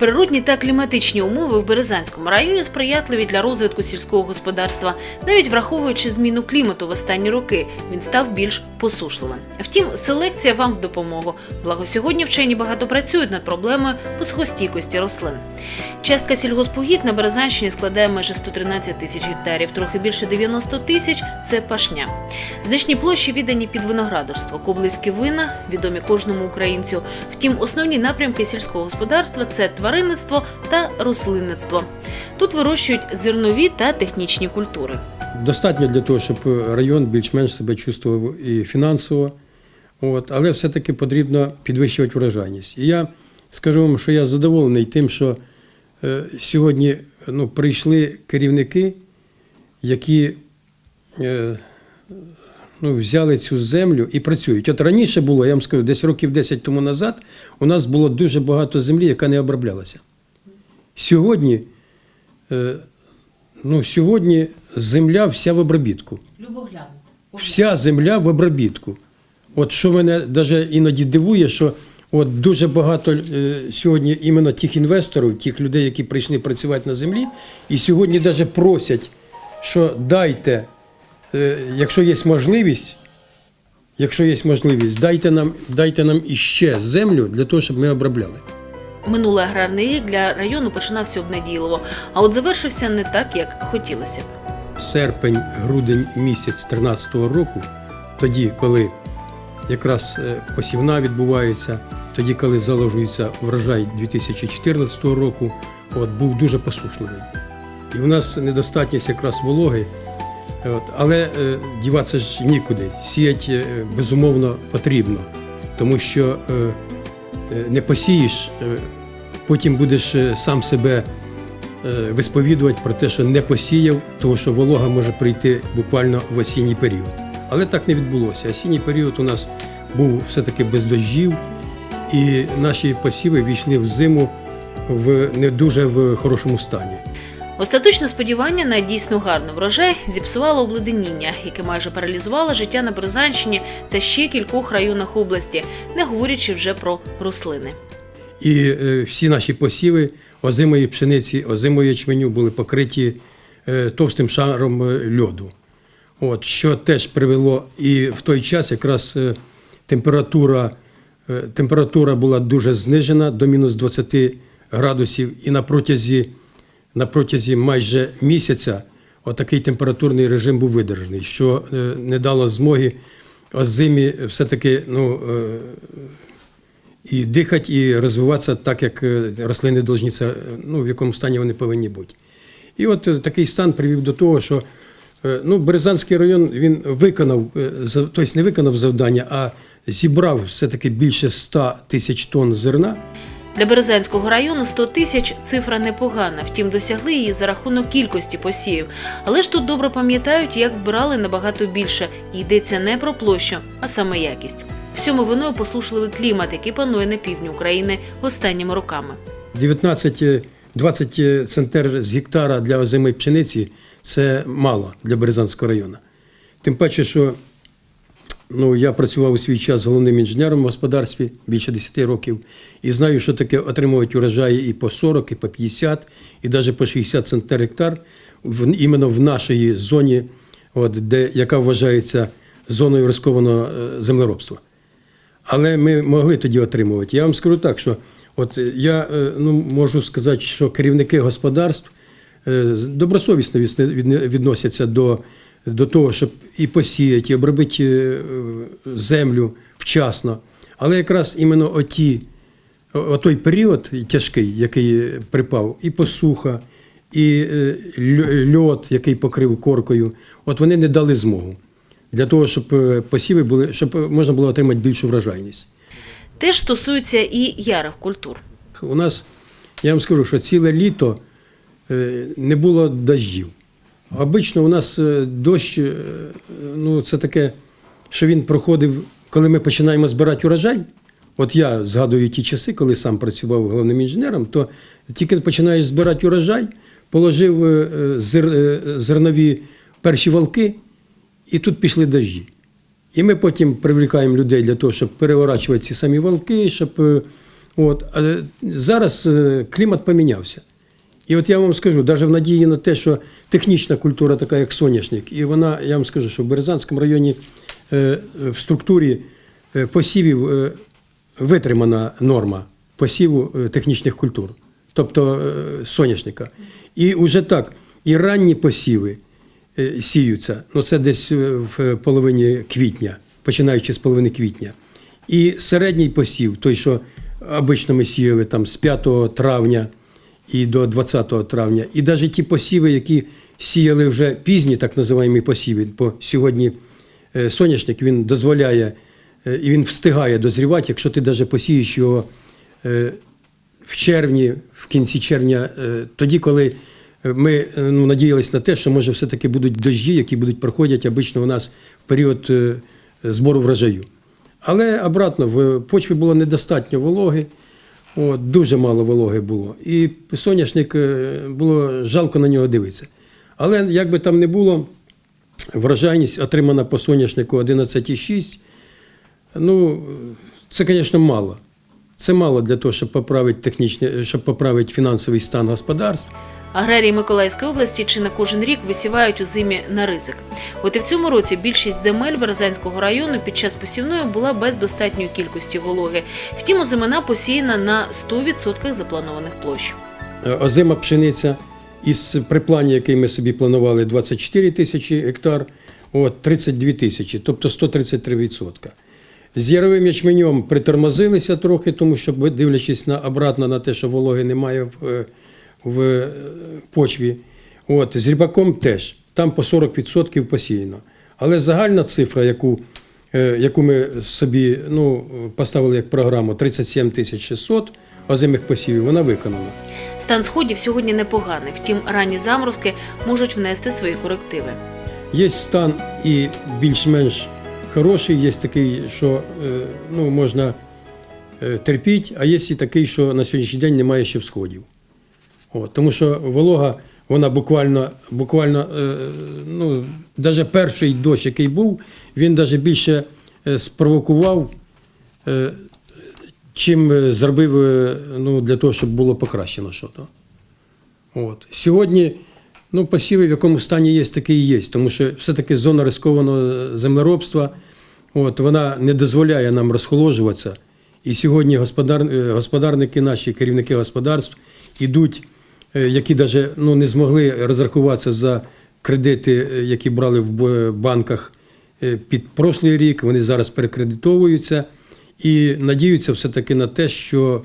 Природні та кліматичні умови в Березанському районі сприятливі для розвитку сільського господарства. Навіть враховуючи зміну клімату в останні роки, він став більш посушливим. Втім, селекція вам в допомогу. Благо сьогодні вчені багато працюють над проблемою посухостійкості рослин. Частка сільгоспугідь на Березанщині складає майже 113 тисяч гектарів, трохи більше 90 тисяч це пашня. Значні площі віддані під виноградарство, коблицькі вина, відомі кожному українцю. Втім, основні напрямки сільського господарства це тваринництво та рослинництво. Тут вирощують зернові та технічні культури. Достатньо для того, щоб район більш-менш себе чувствував і фінансово, от, але все-таки потрібно підвищувати врожайність. І я скажу вам, що я задоволений тим, що е, сьогодні ну, прийшли керівники, які е, ну, взяли цю землю і працюють. От раніше було, я вам скажу, десь років 10 тому назад у нас було дуже багато землі, яка не оброблялася. Сьогодні, е, ну, сьогодні земля вся в обробітку. Вся земля в обробітку. От що мене навіть іноді дивує, що от дуже багато е, сьогодні іменно тих інвесторів, тих людей, які прийшли працювати на землі, і сьогодні навіть просять, що дайте, якщо є можливість, якщо є можливість, дайте нам, дайте нам іще землю для того, щоб ми обробляли. Минулий аграрний рік для району починався обнадійливо, а от завершився не так, як хотілося б. серпень, грудень місяць 2013 року, тоді, коли якраз е, посівна відбувається, тоді, коли заложується врожай 2014 року, от, був дуже посушливий. І у нас недостатність якраз вологи, от, але е, діватися ж нікуди. Сіяти е, безумовно потрібно, тому що е, е, не посієш, е, потім будеш е, сам себе е, висповідувати про те, що не посіяв, тому що волога може прийти буквально в осінній період. Але так не відбулося. Осінній період у нас був все-таки без дощів, і наші посіви війшли в зиму в не дуже в хорошому стані. Остаточне сподівання на дійсно гарний врожай зіпсувало обледеніння, яке майже паралізувало життя на Березанщині та ще кількох районах області, не говорячи вже про рослини. І е, всі наші посіви озимої пшениці, озимої ячменю були покриті е, товстим шаром е, льоду. От, що теж привело і в той час якраз температура, температура була дуже знижена до мінус 20 градусів, і на протязі, на протязі майже місяця отакий температурний режим був видержаний, що е, не дало змоги озимі все-таки ну, е, і дихати, і розвиватися так, як е, рослини повинні ну, в якому стані вони повинні бути. І от такий стан привів до того, що ну, Березанський район він виконав, тобто не виконав завдання, а зібрав все-таки більше 100 тисяч тонн зерна. Для Березанського району 100 тисяч цифра непогана, втім досягли її за рахунок кількості посівів. Але ж тут добре пам'ятають, як збирали набагато більше. Йдеться не про площу, а саме якість. Всьому виною посушливий клімат, який панує на півдні України останніми роками. 19, е, 20 центнер з гектара для озимої пшениці це мало для Березанського району. Тим паче, що ну, я працював у свій час головним інженером в господарстві більше 10 років і знаю, що таке отримувати урожаї і по 40, і по 50, і навіть по 60 центнер гектар в, іменно в нашій зоні, от, де, яка вважається зоною рискованого е, землеробства. Але ми могли тоді отримувати. Я вам скажу так, що от я е, ну, можу сказати, що керівники господарств е, добросовісно відносяться до, до того, щоб і посіяти, і обробити е, землю вчасно. Але якраз іменно оті, о- той період тяжкий, який припав, і посуха, і е, льот, який покрив коркою, от вони не дали змогу для того, щоб е, посіви були, щоб можна було отримати більшу врожайність. Теж стосується і ярих культур. У нас, я вам скажу, що ціле літо не було дощів. Обично у нас е, дощ, е, ну це таке, що він проходив, коли ми починаємо збирати урожай. От я згадую ті часи, коли сам працював головним інженером, то тільки починаєш збирати урожай, положив е, зер- зернові перші валки, і тут пішли дощі. І ми потім привлікаємо людей для того, щоб переворачувати ці самі валки, щоб От, а зараз клімат помінявся. І от я вам скажу, навіть в надії на те, що технічна культура така, як соняшник, і вона, я вам скажу, що в Березанському районі е, в структурі е, посівів е, витримана норма посіву е, технічних культур, тобто е, соняшника. І вже так, і ранні посіви е, сіються, ну це десь е, в половині квітня, починаючи з половини квітня. І середній посів, той, що обично ми сіяли там з 5 травня і до 20 травня, і навіть ті посіви, які сіяли вже пізні, так називаємо посіви, бо сьогодні е, соняшник він дозволяє е, і він встигає дозрівати, якщо ти навіть посієш його е, в червні, в кінці червня, тоді, коли ми ну, надіялися на те, що може все-таки будуть дощі, які будуть проходити обично у нас в період збору врожаю. Але обратно, в почві було недостатньо вологи, от, дуже мало вологи було. І соняшник е, було жалко на нього дивитися. Але як би там не було, врожайність отримана по соняшнику 11,6. Ну, це, звісно, мало. Це мало для того, щоб поправити технічне, щоб поправити фінансовий стан господарств. Аграрії Миколаївської області чи не кожен рік висівають у зимі на ризик. От і в цьому році більшість земель Березанського району під час посівної була без достатньої кількості вологи. Втім, озимина посіяна на 100% запланованих площ. Е, озима пшениця із при плані, який ми собі планували, 24 тисячі гектар, от 32 тисячі, тобто 133%. З яровим ячменем притормозилися трохи, тому що дивлячись на обратно на те, що вологи немає в, е, в е, почві. От, з ріпаком теж, там по 40% посіяно. Але загальна цифра, яку, е, яку ми собі ну, поставили як програму 37 тисяч 600 озимих посівів, вона виконана. Стан сходів сьогодні непоганий, втім ранні заморозки можуть внести свої корективи. Є стан і більш-менш хороший, є такий, що е, ну, можна терпіти, а є і такий, що на сьогоднішній день немає ще всходів. От, тому що волога, вона буквально, буквально е, ну, навіть перший дощ, який був, він навіть більше е, спровокував, е, чим зробив ну, для того, щоб було покращено щось. От. Сьогодні ну, посіви, в якому стані є, такі і є, тому що все-таки зона рискованого землеробства, от, вона не дозволяє нам розхоложуватися. І сьогодні господар, господарники наші, керівники господарств, ідуть, які навіть ну, не змогли розрахуватися за кредити, е, які брали в банках е, під прошлий рік, вони зараз перекредитовуються і надіються все-таки на те, що,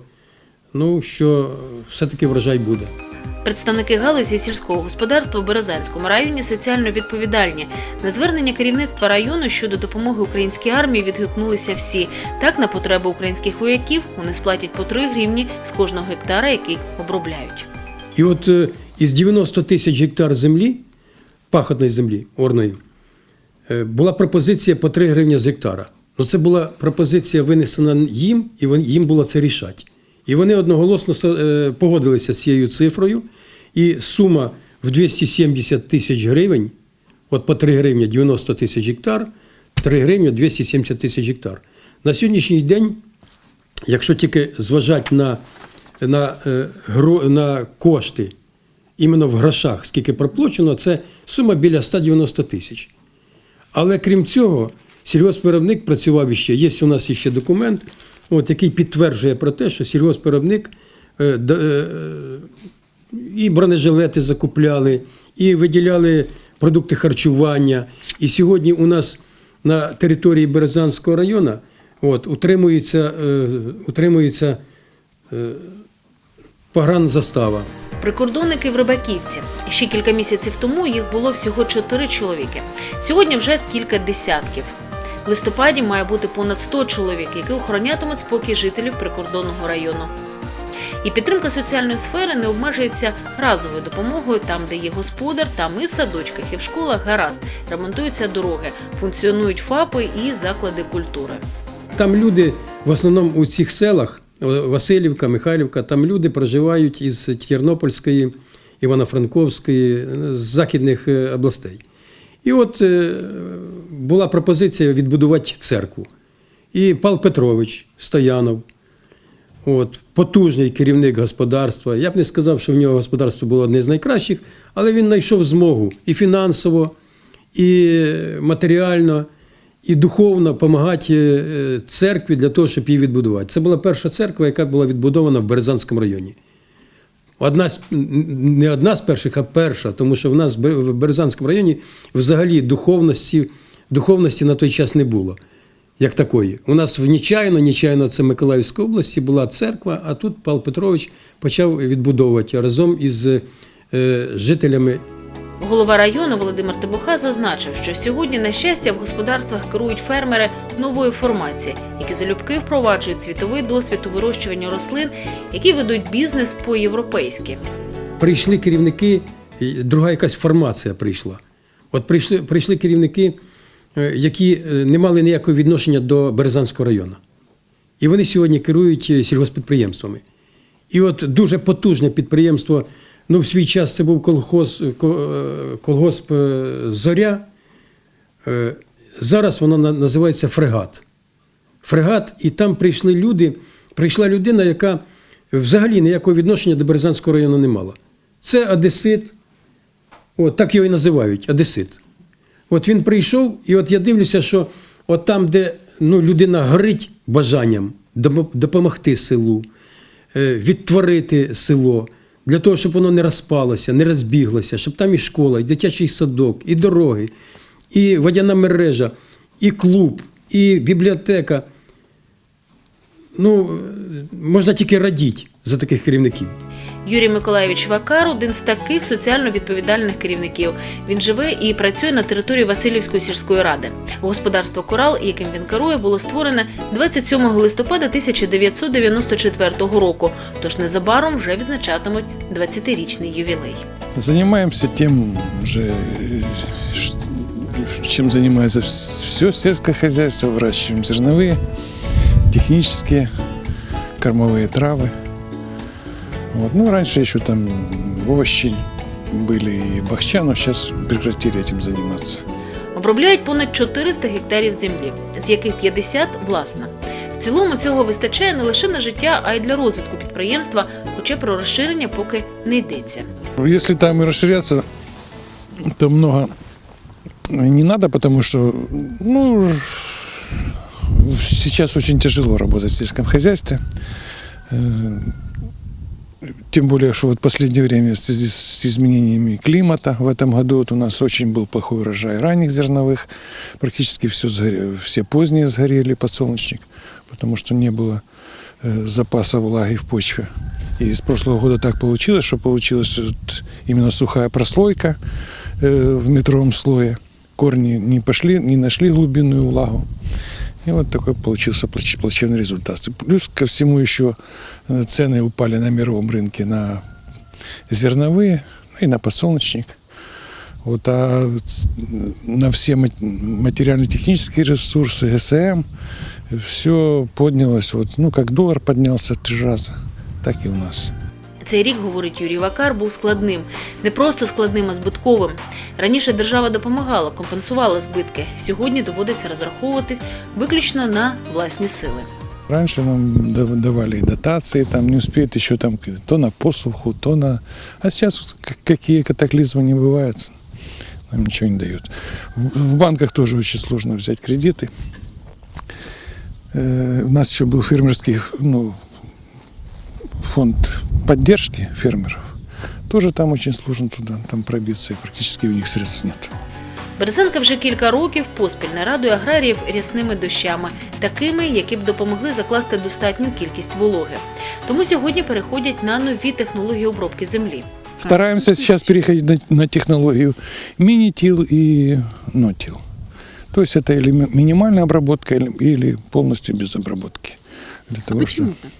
ну, що все-таки врожай буде. Представники галузі сільського господарства у Березанському районі соціально відповідальні. На звернення керівництва району щодо допомоги українській армії відгукнулися всі. Так, на потреби українських вояків вони сплатять по 3 гривні з кожного гектара, який обробляють. І от е, із 90 тисяч гектар землі, пахотної землі, орної, е, була пропозиція по 3 гривні з гектара. Ну, це була пропозиція винесена їм, і їм було це рішати. І вони одноголосно е, погодилися з цією цифрою, і сума в 270 тисяч гривень, от по 3 гривні 90 тисяч гектар, 3 гривні 270 тисяч гектар. На сьогоднішній день якщо тільки зважати на, на, е, на кошти, іменно в грошах, скільки проплачено, це сума біля 190 тисяч. Але крім цього, сільгоспвиробник працював іще. Є у нас ще документ, от, який підтверджує про те, що сільгоспвиробник е, е, і бронежилети закупляли, і виділяли продукти харчування. І сьогодні у нас на території Березанського району от, утримується, утримується погранзастава. Прикордонники в Рибаківці. Ще кілька місяців тому їх було всього чотири чоловіки. Сьогодні вже кілька десятків. В листопаді має бути понад 100 чоловік, які охоронятимуть спокій жителів прикордонного району. І підтримка соціальної сфери не обмежується разовою допомогою там, де є господар, там і в садочках, і в школах гаразд, ремонтуються дороги, функціонують ФАПи і заклади культури. Там люди в основному у цих селах, Васильівка, Михайлівка, там люди проживають із Тернопільської, Івано-Франковської, з західних е, областей. І от е, була пропозиція відбудувати церкву. І Пал Петрович Стоянов, От, потужний керівник господарства. Я б не сказав, що в нього господарство було одне з найкращих, але він знайшов змогу і фінансово, і матеріально, і духовно допомагати е, церкві для того, щоб її відбудувати. Це була перша церква, яка була відбудована в Березанському районі. Одна з, не одна з перших, а перша, тому що в нас в Березанському районі взагалі духовності, духовності на той час не було, як такої. У нас в Нічайно, Нічайно це Миколаївська області, була церква, а тут Павло Петрович почав відбудовувати разом із е, жителями Голова району Володимир Тибуха зазначив, що сьогодні, на щастя, в господарствах керують фермери нової формації, які залюбки впроваджують світовий досвід у вирощуванні рослин, які ведуть бізнес по-європейськи. прийшли керівники, друга якась формація прийшла. От прийшли, прийшли керівники, е, які е, не мали ніякого відношення до Березанського району. І вони сьогодні керують е, сільгоспідприємствами. І от дуже потужне підприємство, ну в свій час це був колхоз, е, колгосп е, Зоря. Е, Зараз воно називається фрегат. Фрегат, і там прийшли люди, прийшла людина, яка взагалі ніякого відношення до Березанського району не мала. Це Одесит, от так його і називають Одесит. От він прийшов, і от я дивлюся, що от там, де ну, людина горить бажанням допомогти селу, відтворити село, для того, щоб воно не розпалося, не розбіглося, щоб там і школа, і дитячий садок, і дороги, і водяна мережа, і клуб, і бібліотека. Ну, е, можна тільки радіти за таких керівників. Юрій Миколаївич Вакар один з таких соціально відповідальних керівників. Він живе і працює на території Васильівської сільської ради. Господарство Корал, яким він керує, було створене 27 листопада 1994 року. Тож незабаром вже відзначатимуть 20-річний ювілей. Занимаемся тем же, э, ш- чем занимается все сельское хозяйство. Выращиваем зерновые, технические, кормовые травы. Вот. Ну, раньше еще там овощи были и бахча, но сейчас прекратили этим заниматься. Обробляють понад 400 гектарів землі, з яких 50 – власна. В цілому цього вистачає не лише на життя, а й для розвитку підприємства, хоча про розширення поки не йдеться. Если там и расширяться, то много не надо, потому что ну, сейчас очень тяжело работать в сельском хозяйстве. Э, Тем более, что вот в последнее время в связи с изменениями климата в этом году вот у нас очень был плохой урожай ранних зерновых. Практически все, сгоре- все поздние сгорели подсолнечник, потому что не было э, запаса влаги в почве. И с прошлого года так получилось, что получилась вот именно сухая прослойка э, в метровом слое. Корни не пошли, не нашли глубинную влагу. И вот такой получился плач- плачевный результат. Плюс ко всему еще э, цены упали на мировом рынке на зерновые ну и на подсолнечник. Вот, а на все мат- материально-технические ресурсы, ГСМ, все поднялось. Вот, ну, как доллар поднялся три раза, так и у нас. Цей рік, говорить Юрій Вакар, був складним. Не просто складним, а збитковим. Раніше держава допомагала, компенсувала збитки. Сьогодні доводиться розраховуватись виключно на власні сили. Раньше нам да- давали и дотации, там не успеет еще там к- то на посуху, то на... А сейчас вот к- какие катаклизмы не бывают, нам ничего не дают. В, в банках тоже очень сложно взять кредиты. Э, у нас еще был фермерский ну, фонд поддержки фермеров. Тоже там очень сложно туда там пробиться, и практически у них средств нет. Березенка вже кілька років поспіль не радує аграріїв рясними дощами, такими, які б допомогли закласти достатню кількість вологи. Тому сьогодні переходять на нові технології обробки землі. Стараемся сейчас переходить на, на технологию мини-тил и нотил. То есть это или ми- минимальная обработка, или, или полностью без обработки. Для того, что- так?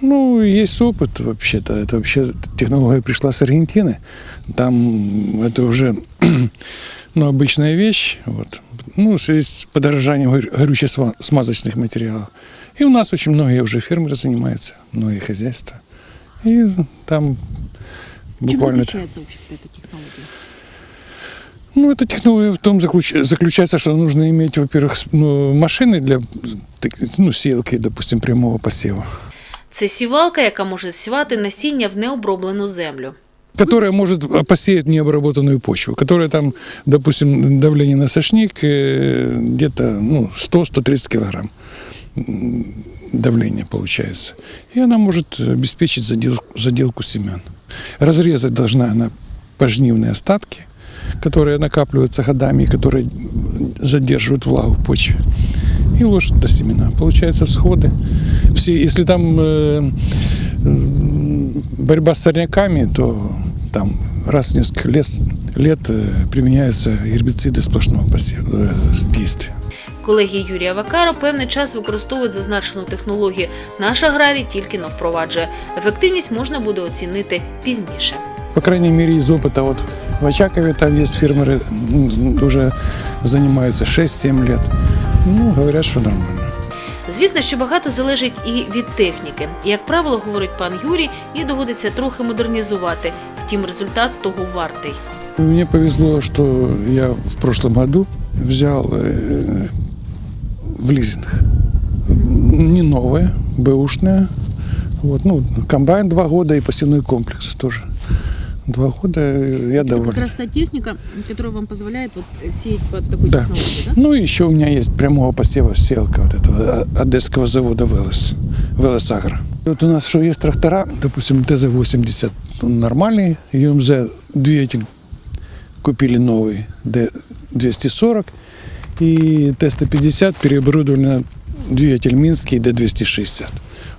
Ну, есть опыт вообще-то. Это вообще технология пришла с Аргентины. Там это уже ну, обычная вещь. Вот. Ну, в связи с подорожанием горю- горюче-смазочных материалов. И у нас очень многие уже фермеры занимаются, многие хозяйства. И там буквально... вообще эта технология? Ну, эта технология в том заключ- заключается, что нужно иметь, во-первых, ну, машины для ну, сеялки, допустим, прямого посева. Це сівалка, яка може сівати насіння в необроблену землю. которая может посеять необработанную почву, которая там, допустим, давление на сошник э, где-то ну, 100-130 килограмм давление получается. И она может обеспечить задел- заделку семян. Разрезать должна она пожнивные остатки, которые накапливаются годами, и которые задерживают влагу в почве. И ложит до семена. Получается всходы. Все, если там э, м, борьба с сорняками, то там раз в несколько лет, лет э, применяются гербициды сплошного посева, э, действия. Колеги Юрія Вакара певний час використовують зазначену технологію. Наш аграрій тільки но впроваджує. Ефективність можна буде оцінити пізніше. По крайней мере, из опыта вот в Очакове там есть фермеры, м, уже занимаются 6-7 лет. Ну, говорят, что нормально. Звісно, що багато залежить і від техніки. Як правило, говорить пан Юрій, її доводиться трохи модернізувати. Втім, результат того вартий. Мне повезло, что я в прошлом году взял э, в лизинг. Не новое, бэушное. Вот, ну, комбайн два года и посевной комплекс тоже. Два года э, я Это доволен. как раз та техника, которая вам позволяет вот сеять под такой Да. технологией, да? Ну и еще у меня есть прямого посева селка вот этого э, одесского завода Велес, Велес Агро. Вот у нас что есть трактора, допустим, ТЗ-80, он нормальный, ЮМЗ двигатель купили новый, Д-240, и Т-150 переоборудовали на двигатель Минский Д-260.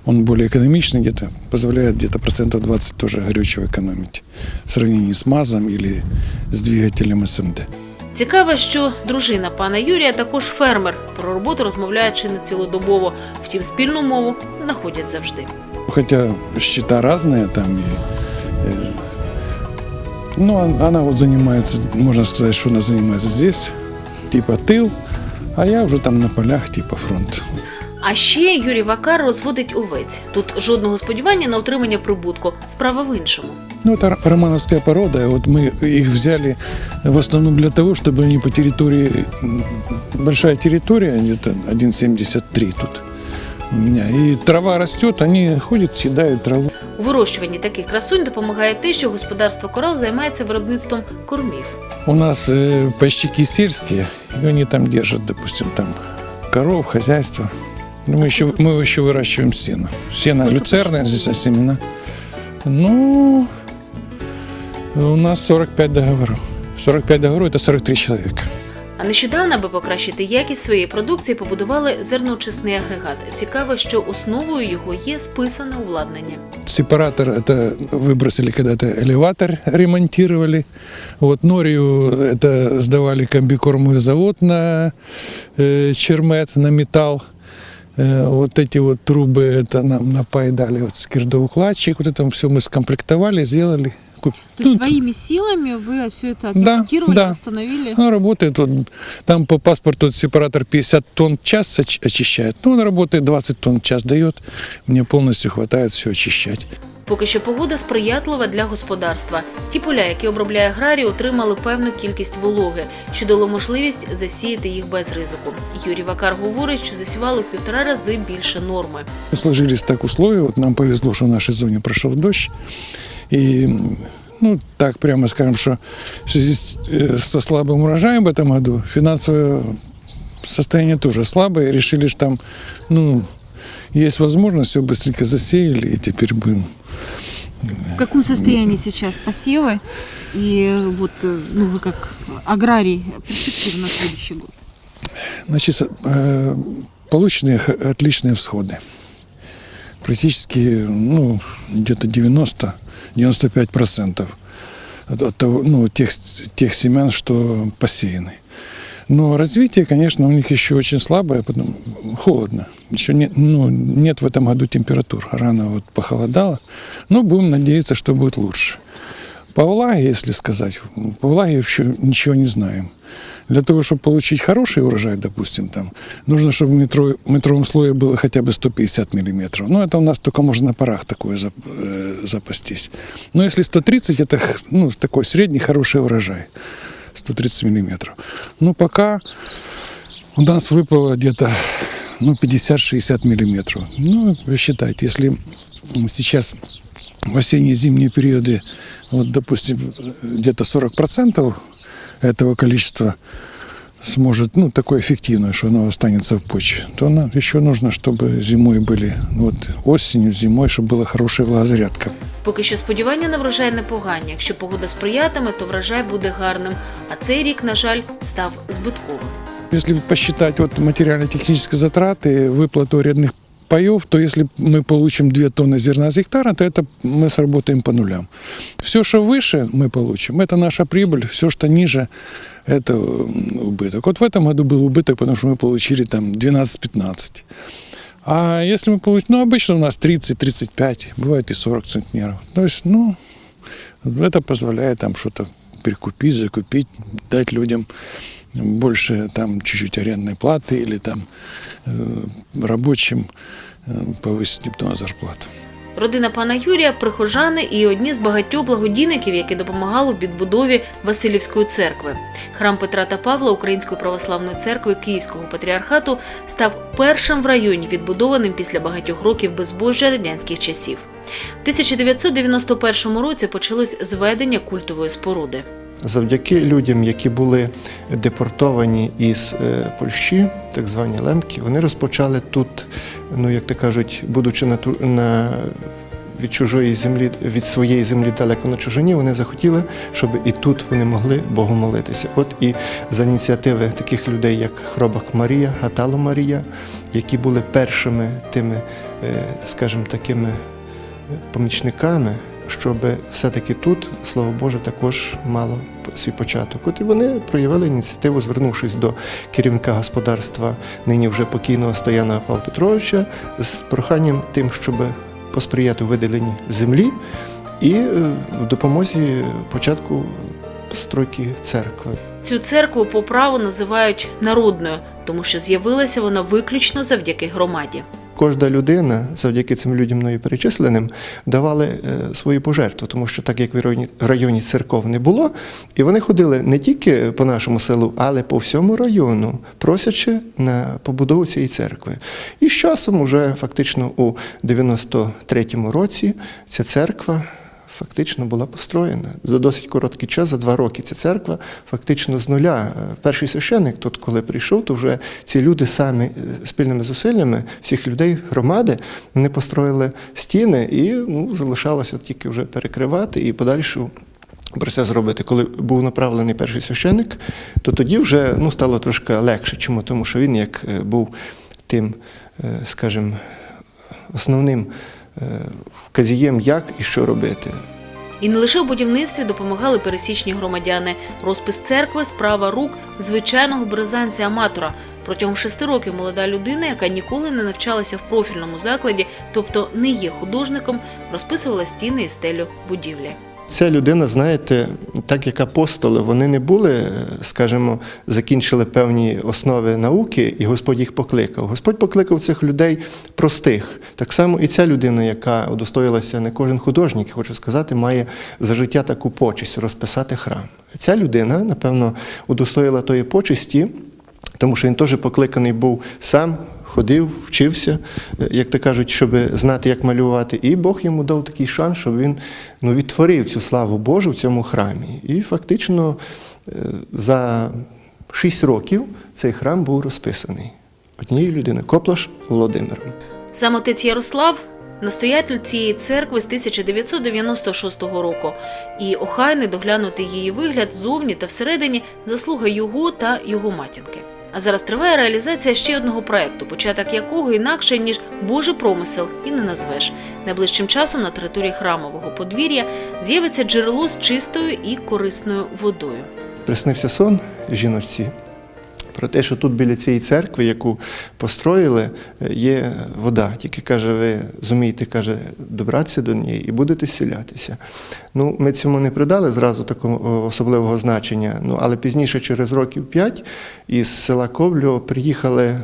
Он более экономичный, где-то позволяет где-то процентов 20 тоже горючего экономить в сравнении с МАЗом или с двигателем СМД. Цікаво, що дружина пана Юрія також фермер. Про роботу розмовляє чи не цілодобово. Втім, спільну мову знаходять завжди. Хотя счета разные там и, э, ну, он- она вот занимается, можно сказать, что она занимается здесь, типа тыл, а я уже там на полях, типа фронт. А ще Юрій Вакар розводить овець. Тут жодного сподівання на отримання прибутку. Справа в іншому. Ну, это р- романовская порода, и вот мы их взяли в основном для того, чтобы они по территории, м, большая территория, где-то 1,73 тут у меня, и трава растет, они ходят, съедают траву. У вирощуванні таких красунь допомагає те, що господарство Корал займається виробництвом кормів. У нас э, пайщики сельские, и они там держат, допустим, там коров, хозяйство. Ну, Мы еще, мы еще выращиваем сено. Сено Сколько люцерное, здесь семена. Ну, у нас 45 договоров. 45 договоров – это 43 человека. А нещодавно, аби покращити якість своєї продукції, побудували зерноочисний агрегат. Цікаво, що основою його є списане обладнання. Сепаратор это выбросили когда-то элеватор ремонтировали. Вот Норию это сдавали комбикормовый завод на э, чермет, на металл. Э, вот эти вот трубы это нам напоедали вот скирдоукладчик. Вот это все мы скомплектовали, сделали. Куп- То есть Ну, своими силами вы все это Да, отремонтировали, да. восстановили? он работает, вот, там по паспорту сепаратор 50 тонн в час оч- очищает. Ну, он работает 20 тонн в час дает. Мне полностью хватает все очищать. Поки що погода сприятлива для господарства. Ті поля, які обробляє аграрій, отримали певну кількість вологи, що дало можливість засіяти їх без ризику. Юрій Вакар говорить, що засівали в півтора рази більше норми. Сложились так условия, вот нам повезло, что в нашей зоне прошел дождь. И, м, ну, так прямо скажем, что в связи с, э, со слабым урожаем в этом году финансовое состояние тоже слабое. Решили, что там, ну, есть возможность, все быстренько засеяли, и теперь будем В каком состоянии сейчас посевы? И вот, э, ну, вы как аграрий, перспективы на следующий год? Значит, э, получены х- отличные всходы. Практически, ну, где-то 90-95% от, того, ну, тех, тех семян, что посеяны. Но развитие, конечно, у них еще очень слабое, потому холодно. Еще нет, ну, нет в этом году температур. Рано вот похолодало. Но будем надеяться, что будет лучше. По влаге, если сказать, по влаге еще ничего не знаем. Для того, чтобы получить хороший урожай, допустим, там, нужно, чтобы в метро, метровом слое было хотя бы 150 миллиметров. Ну, это у нас только можно на парах такое зап- э, запастись. Но если 130, это ну, такой средний хороший урожай. 130 миллиметров. Ну, пока у нас выпало где-то ну, 50-60 миллиметров. Ну, вы считайте, если сейчас в осенне-зимние периоды, вот, допустим, где-то 40% этого количества сможет, ну, такое эффективное, что оно останется в почве, то нам еще нужно, чтобы зимой были, ну, вот осенью, зимой, чтобы была хорошая влагозарядка. Поки що сподівання на врожай непогані. Якщо погода сприятиме, то врожай буде гарним. А цей рік, на жаль, став збитковим. Если посчитать вот материально-технические затраты, выплату арендных паев, то если мы получим 2 тонны зерна с гектара, то это мы сработаем по нулям. Все, что выше мы получим, это наша прибыль, все, что ниже, это м, убыток. Вот в этом году был убыток, потому что мы получили там 12-15. А если мы получим, ну, обычно у нас 30-35, бывает и 40 центнеров. То есть, ну, это позволяет там что-то перекупить, закупить, дать людям больше там чуть-чуть арендной платы или там э, рабочим э, повысить типа зарплату. Родина пана Юрія прихожани і одні з багатьох благодійників, які допомагали в відбудові Васильівської церкви. Храм Петра та Павла Української православної церкви Київського патріархату став першим в районі відбудованим після багатьох років безбожжя радянських часів. В 1991 році почалось зведення культової споруди. Завдяки людям, які були депортовані із е, Польщі, так звані лемки, вони розпочали тут, ну як то кажуть, будучи на, на від чужої землі, від своєї землі далеко на чужині, вони захотіли, щоб і тут вони могли Богу молитися. От і за ініціативи таких людей, як Хробак Марія, Гатало Марія, які були першими тими, е, скажімо, такими помічниками, щоб все-таки тут Слово Боже також мало свій початок. От і вони проявили ініціативу, звернувшись до керівника господарства, нині вже покійного Стояна Павла Петровича, з проханням тим, щоб посприяти виділенні землі і е, в допомозі початку стройки церкви. Цю церкву по праву називають народною, тому що з'явилася вона виключно завдяки громаді. Кожна людина, завдяки цим людям мною перечисленим, давали е, свої пожертви, тому що так як в районі, районі церков не було, і вони ходили не тільки по нашому селу, але по всьому району, просячи на побудову цієї церкви. І з часом, уже фактично у 93-му році, ця церква. Фактично була построєна за досить короткий час, за два роки. Ця церква фактично з нуля. Е, Перший священник, тут, коли прийшов, то вже ці люди самі е, спільними зусиллями всіх людей громади вони построїли стіни і ну, залишалося тільки вже перекривати і подальшу. Процес робити, коли був направлений перший священник, то тоді вже ну, стало трошки легше. Чому? Тому що він як е, був тим, скажімо, основним вказієм, як і що робити. І не лише в будівництві допомагали пересічні громадяни. Розпис церкви справа рук звичайного березанця-аматора. Протягом шести років молода людина, яка ніколи не навчалася в профільному закладі, тобто не є художником, розписувала стіни і стелю будівлі. Ця людина, знаєте, так як апостоли, вони не були, е, скажімо, закінчили певні основи науки, і Господь їх покликав. Господь покликав цих людей простих. Так само і ця людина, яка удостоїлася, не кожен художник, хочу сказати, має за життя таку почесть розписати храм. Ця людина, напевно, удостоїла тої почесті, тому що він теж покликаний був сам. Ходив, вчився, е, як то кажуть, щоб знати, як малювати. І Бог йому дав такий шанс, щоб він ну, відтворив цю славу Божу в цьому храмі. І фактично е, за шість років цей храм був розписаний однією людиною Коплаш Володимиром. Сам отець Ярослав настоятель цієї церкви з 1996 року. І охайний доглянути її вигляд зовні та всередині заслуга його та його матінки. А зараз триває реалізація ще одного проекту, початок якого інакше ніж Божий промисел і не назвеш. Найближчим часом на території храмового подвір'я з'явиться джерело з чистою і корисною водою. Приснився сон жіночці про те, що тут біля цієї церкви, яку построїли, е, є вода. Тільки каже, ви зумієте, каже, добратися до неї і будете зцілятися. Ну, ми цьому не придали зразу такого особливого значення. Ну, але пізніше, через років п'ять, із села Ковльо приїхали е,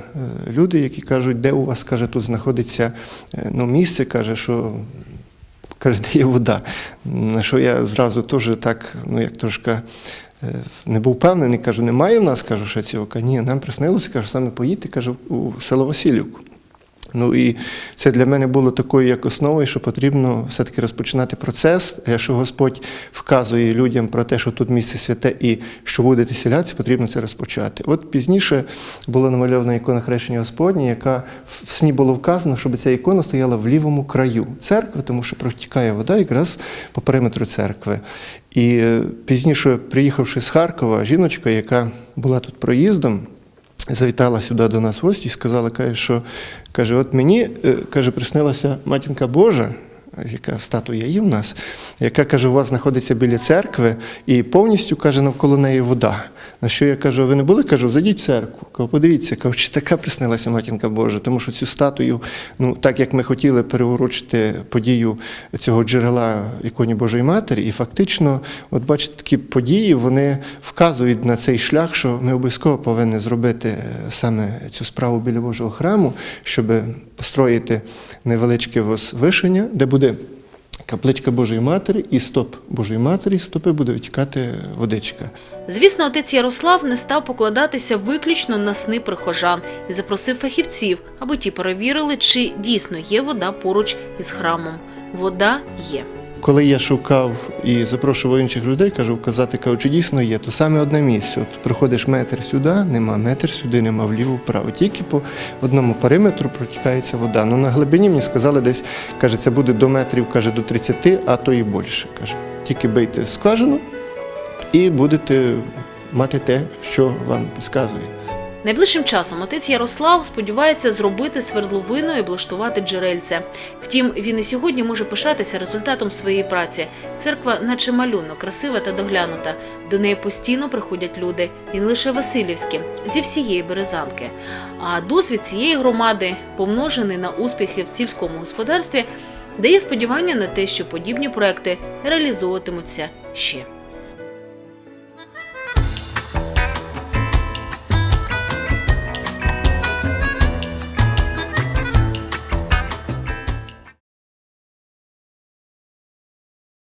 люди, які кажуть, де у вас каже, тут знаходиться е, ну, місце, каже, що каже, де є вода. На що я зразу теж так, ну як трошки е, не був впевнений, кажу, немає в нас, кажу, цього. Ні, нам приснилося, кажу, саме поїдьте, кажу, у село Васильівку. Ну і це для мене було такою як основою, що потрібно все-таки розпочинати процес. Якщо Господь вказує людям про те, що тут місце святе і що будете селятися, потрібно це розпочати. От пізніше була намальована ікона хрещення Господня, яка в сні було вказано, щоб ця ікона стояла в лівому краю церкви, тому що протікає вода якраз по периметру церкви. І е, пізніше, приїхавши з Харкова, жіночка, яка була тут проїздом, завітала сюди до нас в гості і сказала, каже, що каже, от мені е, каже, приснилася матінка Божа, яка статуя є в нас, яка каже, у вас знаходиться біля церкви, і повністю каже, навколо неї вода. На що я кажу, ви не були? Кажу, зайдіть в церкву. Кажу, подивіться, кажу, чи така приснилася матінка Божа, тому що цю статую, ну так як ми хотіли переворочити подію цього джерела іконі Божої Матері, і фактично, от бачите, такі події вони вказують на цей шлях, що ми обов'язково повинні зробити е, саме цю справу біля Божого храму, щоб построїти невеличке возвишення, де буде капличка Божої Матері, і стоп Божої Матері, з стопи буде витікати водичка. Звісно, отець Ярослав не став покладатися виключно на сни прихожан і запросив фахівців, аби ті перевірили, чи дійсно є вода поруч із храмом. Вода є. Коли я шукав і запрошував інших людей, кажу, вказати, кажу, чи дійсно є, то саме одне місце. От проходиш метр сюди, нема, метр сюди, нема, вліво, вправо. Тільки по одному периметру протікається вода. Ну на глибині мені сказали десь, каже, це буде до метрів, каже, до 30, а то і більше. Каже, тільки бийте скважину і будете мати те, що вам підказує. Найближчим часом отець Ярослав сподівається зробити свердловину і облаштувати джерельце. Втім, він і сьогодні може пишатися результатом своєї праці. Церква, наче малюнок, красива та доглянута. До неї постійно приходять люди, і не лише Васильівські, зі всієї березанки. А досвід цієї громади, помножений на успіхи в сільському господарстві, дає сподівання на те, що подібні проекти реалізовуватимуться ще.